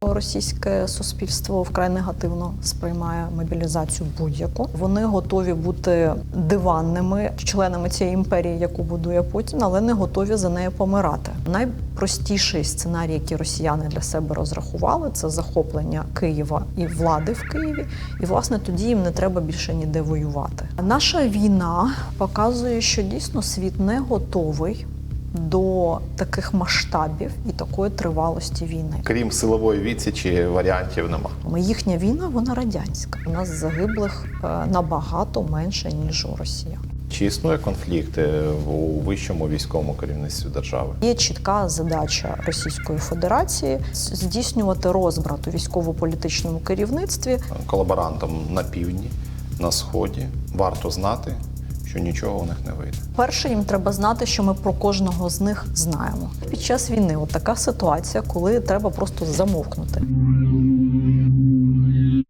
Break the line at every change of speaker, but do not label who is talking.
Російське суспільство вкрай негативно сприймає мобілізацію будь-яку. Вони готові бути диванними членами цієї імперії, яку будує Путін, але не готові за нею помирати. Найпростіший сценарій, який росіяни для себе розрахували, це захоплення Києва і влади в Києві. І власне тоді їм не треба більше ніде воювати. Наша війна показує, що дійсно світ не готовий до таких масштабів і такої тривалості війни.
Крім силової відсічі, варіантів нема.
Ми їхня війна, вона радянська. У нас загиблих е, набагато менше ніж у росіян.
Чи існує конфлікт у вищому військовому керівництві держави?
Є чітка задача Російської Федерації здійснювати розбрат у військово-політичному керівництві.
Колаборантам на півдні, на сході варто знати, що нічого у них не вийде.
Перше, їм треба знати, що ми про кожного з них знаємо. Під час війни от така ситуація, коли треба просто замовкнути.